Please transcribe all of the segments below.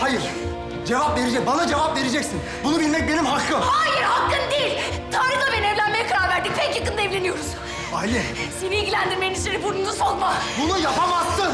Hayır. Cevap verecek. Bana cevap vereceksin. Bunu bilmek benim hakkım. Hayır hakkın değil. Tarık'la ben evlenmeye karar verdik. Pek yakında evleniyoruz. Aile, Seni ilgilendirmeyen işleri burnunu sokma. bunu yapamazsın.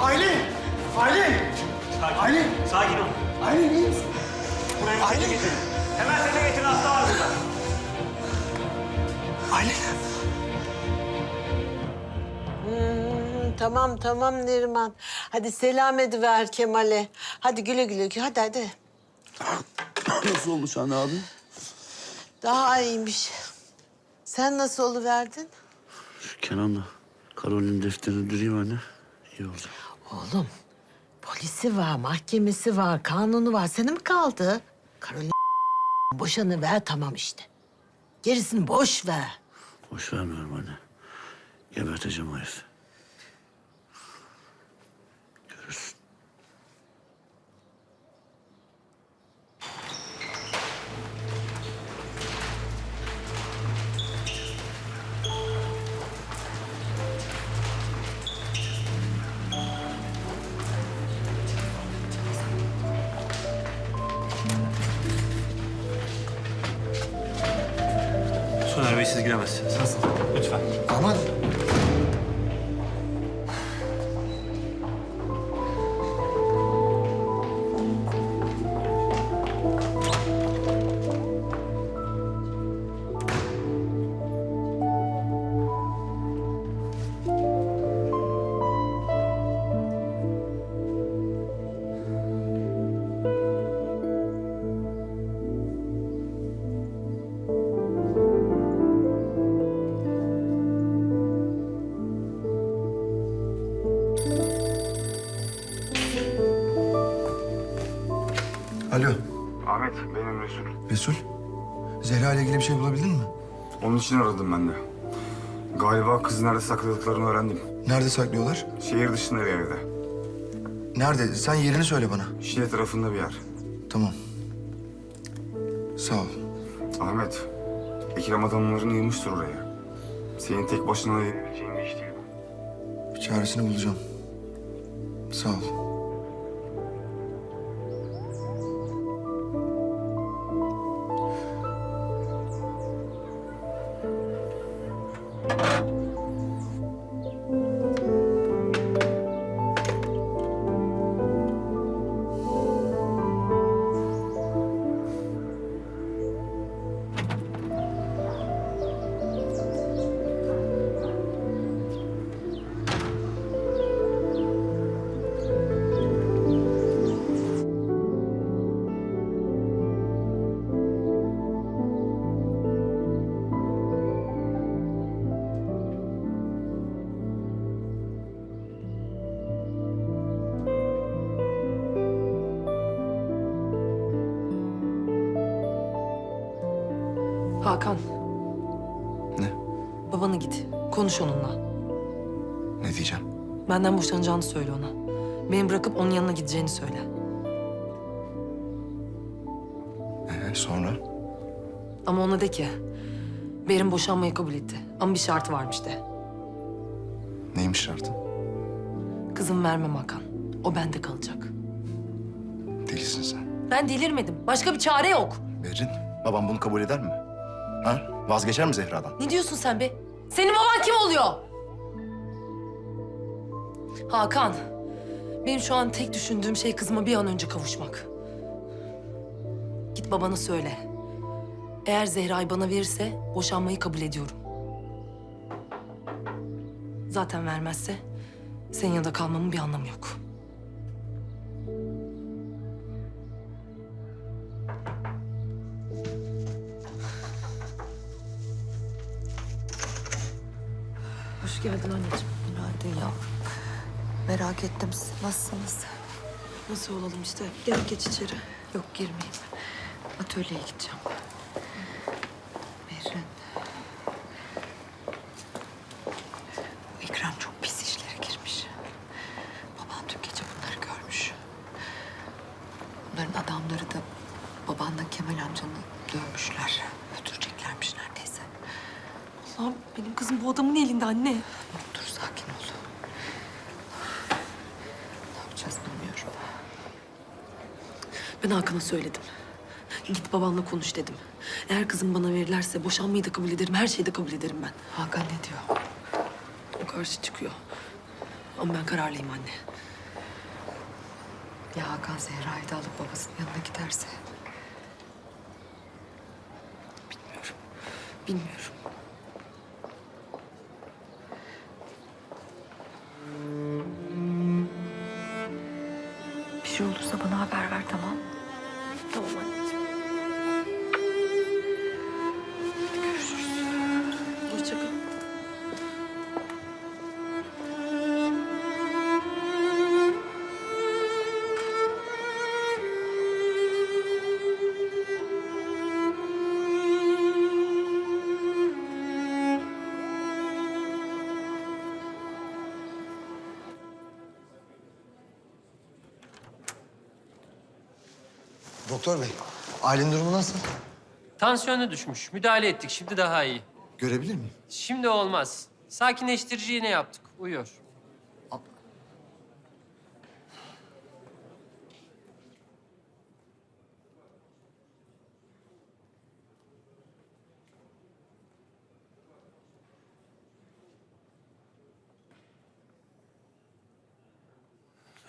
Aylin! Aylin! Aylin! Sakin ol. Aylin iyi misin? Buraya getirin. Hemen seni getirin tamam tamam Neriman. Hadi selam ediver Kemal'e. Hadi güle güle. Hadi hadi. Nasıl olmuş anne abi? Daha iyiymiş. Sen nasıl oluverdin? Şu Kenan'la Karol'ün defterini düreyim anne. İyi oldu. Oğlum polisi var, mahkemesi var, kanunu var. Sana mı kaldı? Karolin boşanı ver tamam işte. Gerisini boş ver. Boş vermiyorum anne. Geberteceğim o herifi. Soner Bey siz giremezsiniz. Nasıl? Lütfen. Aman! Alo, Ahmet, benim Resul. Resul. Zehra ile ilgili bir şey bulabildin mi? Onun için aradım ben de. Galiba kızı nerede sakladıklarını öğrendim. Nerede saklıyorlar? Şehir dışında bir evde. Nerede? Sen yerini söyle bana. Şile tarafında bir yer. Tamam. Sağ ol. Ahmet, Ekrem adamlarını yığmıştır oraya. Senin tek başına yenebileceğin bir iş değil bu. Bir çaresini bulacağım. Sağ ol. Hakan, Ne? babana git. Konuş onunla. Ne diyeceğim? Benden boşanacağını söyle ona. Beni bırakıp onun yanına gideceğini söyle. Ee, sonra? Ama ona de ki... Berin boşanmayı kabul etti. Ama bir şartı varmış de. Neymiş şartı? Kızım vermem Hakan. O bende kalacak. Delisin sen. Ben delirmedim. Başka bir çare yok. Berrin, babam bunu kabul eder mi? Ha? Vazgeçer mi Zehra'dan? Ne diyorsun sen be? Senin baban kim oluyor? Hakan, benim şu an tek düşündüğüm şey kızıma bir an önce kavuşmak. Git babana söyle. Eğer Zehra'yı bana verirse boşanmayı kabul ediyorum. Zaten vermezse senin yanında kalmamın bir anlamı yok. Hoş geldin anneciğim. Günaydın yavrum. Merak ettim siz nasılsınız? Nasıl olalım işte? Gel geç içeri. Yok girmeyeyim. Atölyeye gideceğim. Berrin. Bu İkram çok pis işlere girmiş. Baban dün gece bunları görmüş. Bunların adamları da babanla Kemal amcanı dövmüşler. Allah'ım benim kızım bu adamın elinde anne. Dur sakin ol. Ne yapacağız bilmiyorum. Ben Hakan'a söyledim. Git babanla konuş dedim. Eğer kızım bana verirlerse boşanmayı da kabul ederim, her şeyi de kabul ederim ben. Hakan ne diyor? O karşı çıkıyor. Ama ben kararlıyım anne. Ya Hakan Zehra'yı da alıp babasının yanına giderse? Bilmiyorum. Bilmiyorum. Şey olursa bana haber ver tamam mı? Doktor bey, ailenin durumu nasıl? Tansiyonu düşmüş. Müdahale ettik. Şimdi daha iyi. Görebilir miyim? Şimdi olmaz. Sakinleştirici yine yaptık. Uyuyor.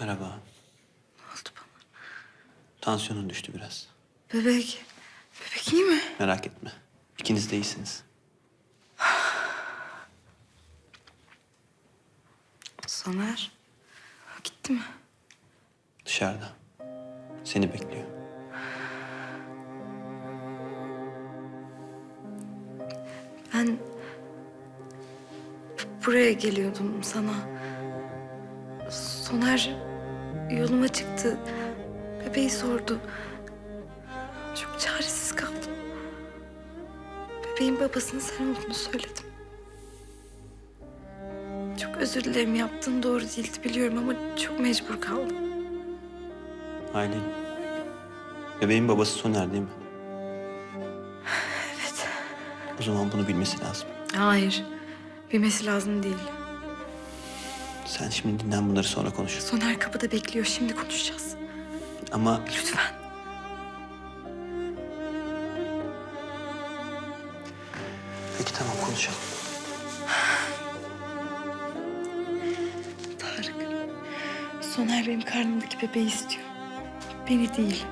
Merhaba. Tansiyonun düştü biraz. Bebek. Bebek iyi mi? Merak etme. İkiniz de iyisiniz. Soner. Gitti mi? Dışarıda. Seni bekliyor. Ben buraya geliyordum sana. Soner yoluma çıktı. Bebeği sordu. Çok çaresiz kaldım. Bebeğin babasının sen olduğunu söyledim. Çok özür dilerim yaptığım doğru değildi biliyorum ama çok mecbur kaldım. Aylin. Bebeğin babası Soner değil mi? Evet. O zaman bunu bilmesi lazım. Hayır. Bilmesi lazım değil. Sen şimdi dinlen bunları sonra konuşuruz. Soner kapıda bekliyor. Şimdi konuşacağız. Ama Lütfen. peki tamam konuşalım. Tarık. Soner benim karnımdaki bebeği istiyor. Beni değil.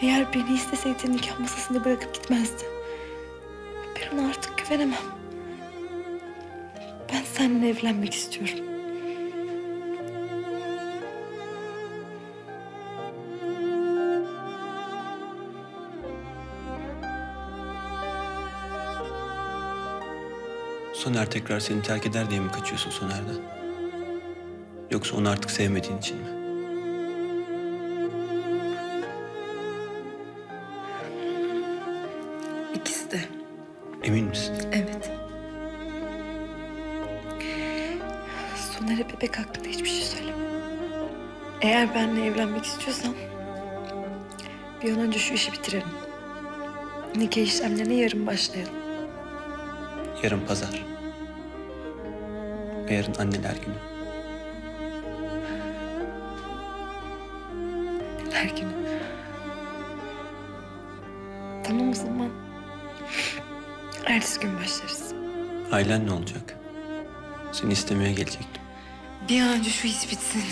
Eğer beni isteseydi nikah masasında bırakıp gitmezdi. Ben ona artık güvenemem. Ben seninle evlenmek istiyorum. Soner tekrar seni terk eder diye mi kaçıyorsun Soner'den? Yoksa onu artık sevmediğin için mi? İkisi de. Emin misin? Evet. Soner'e bebek hakkında hiçbir şey söyleme. Eğer benimle evlenmek istiyorsan... ...bir an önce şu işi bitirelim. Nikah işlemlerine yarın başlayalım. Yarın pazar. Ve yarın anneler günü. Her günü. Tamam o zaman. Ertesi gün başlarız. Ailen ne olacak? Seni istemeye gelecektim. Bir an önce şu iş bitsin.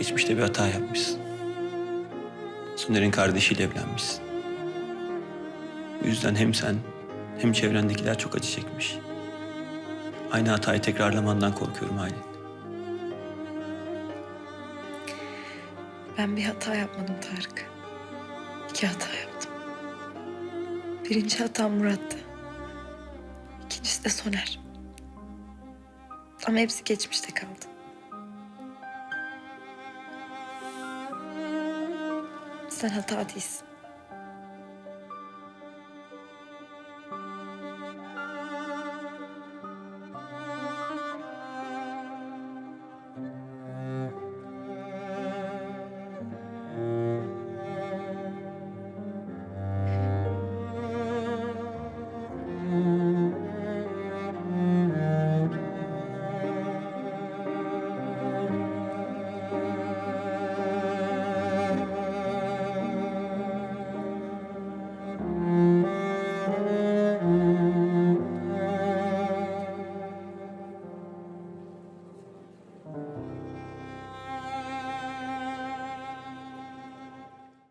Geçmişte bir hata yapmışsın. Soner'in kardeşiyle evlenmişsin. Bu yüzden hem sen hem çevrendekiler çok acı çekmiş. Aynı hatayı tekrarlamandan korkuyorum Aylin. Ben bir hata yapmadım Tarık. İki hata yaptım. Birinci hatam Murat'tı. İkincisi de Soner. Ama hepsi geçmişte kaldı. Sen hata değilsin.